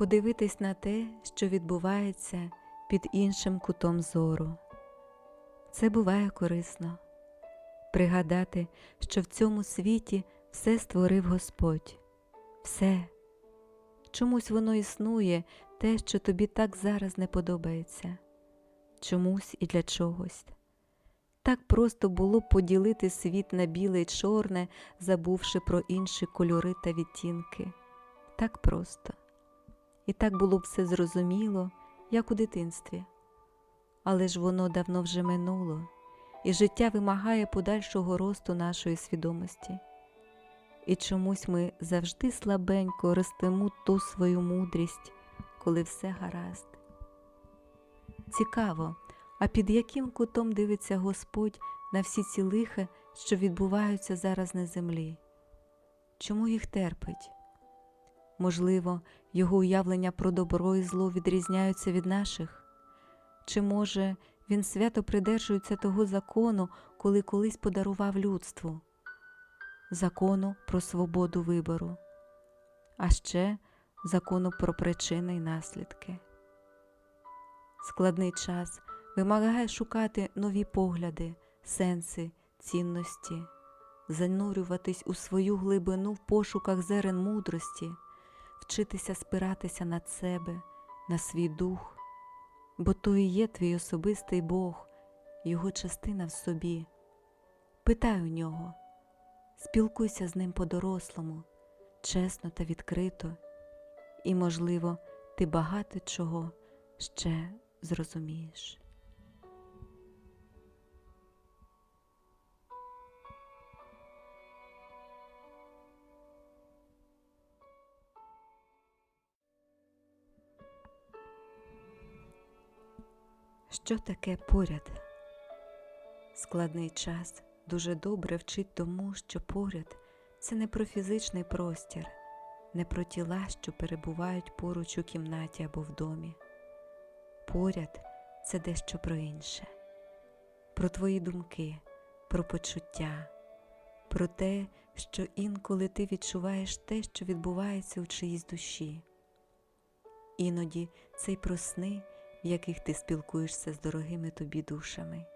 подивитись на те, що відбувається під іншим кутом зору. Це буває корисно пригадати, що в цьому світі все створив Господь, все. Чомусь воно існує, те, що тобі так зараз не подобається, чомусь і для чогось. Так просто було б поділити світ на біле й чорне, забувши про інші кольори та відтінки. Так просто. І так було б все зрозуміло, як у дитинстві. Але ж воно давно вже минуло, і життя вимагає подальшого росту нашої свідомості. І чомусь ми завжди слабенько ростимо ту свою мудрість, коли все гаразд. Цікаво, а під яким кутом дивиться Господь на всі ці лиха, що відбуваються зараз на землі? Чому їх терпить? Можливо, його уявлення про добро і зло відрізняються від наших? Чи може він свято придержується того закону, коли колись подарував людству? Закону про свободу вибору, а ще закону про причини й наслідки. Складний час вимагає шукати нові погляди, сенси, цінності, занурюватись у свою глибину в пошуках зерен мудрості, вчитися спиратися на себе, на свій дух, бо то і є твій особистий Бог, його частина в собі. Питай у нього, спілкуйся з ним по-дорослому, чесно та відкрито, і, можливо, ти багато чого ще зрозумієш. Що таке поряд? Складний час дуже добре вчить тому, що поряд це не про фізичний простір, не про тіла, що перебувають поруч у кімнаті або в домі. Поряд це дещо про інше, про твої думки, про почуття, про те, що інколи ти відчуваєш те, що відбувається у чиїсь душі. Іноді це й про сни, в яких ти спілкуєшся з дорогими тобі душами.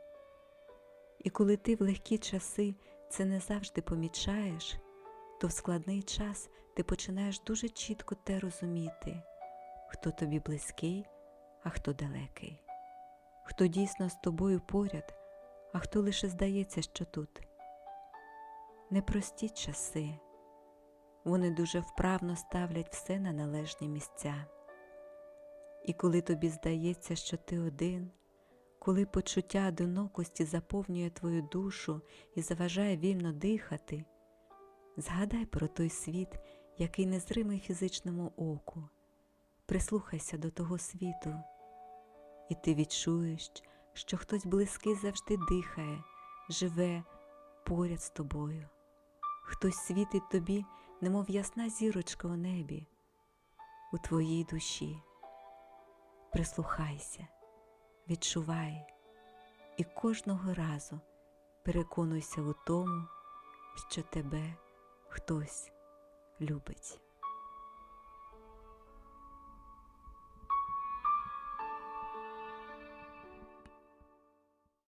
І коли ти в легкі часи це не завжди помічаєш, то в складний час ти починаєш дуже чітко те розуміти, хто тобі близький, а хто далекий, хто дійсно з тобою поряд, а хто лише здається, що тут. Непрості часи, вони дуже вправно ставлять все на належні місця. І коли тобі здається, що ти один, коли почуття одинокості заповнює твою душу і заважає вільно дихати, згадай про той світ, який незримий фізичному оку, прислухайся до того світу, і ти відчуєш, що хтось близький завжди дихає, живе поряд з тобою. Хтось світить тобі, немов ясна зірочка у небі, у твоїй душі. Прислухайся, відчувай і кожного разу переконуйся у тому, що тебе хтось любить.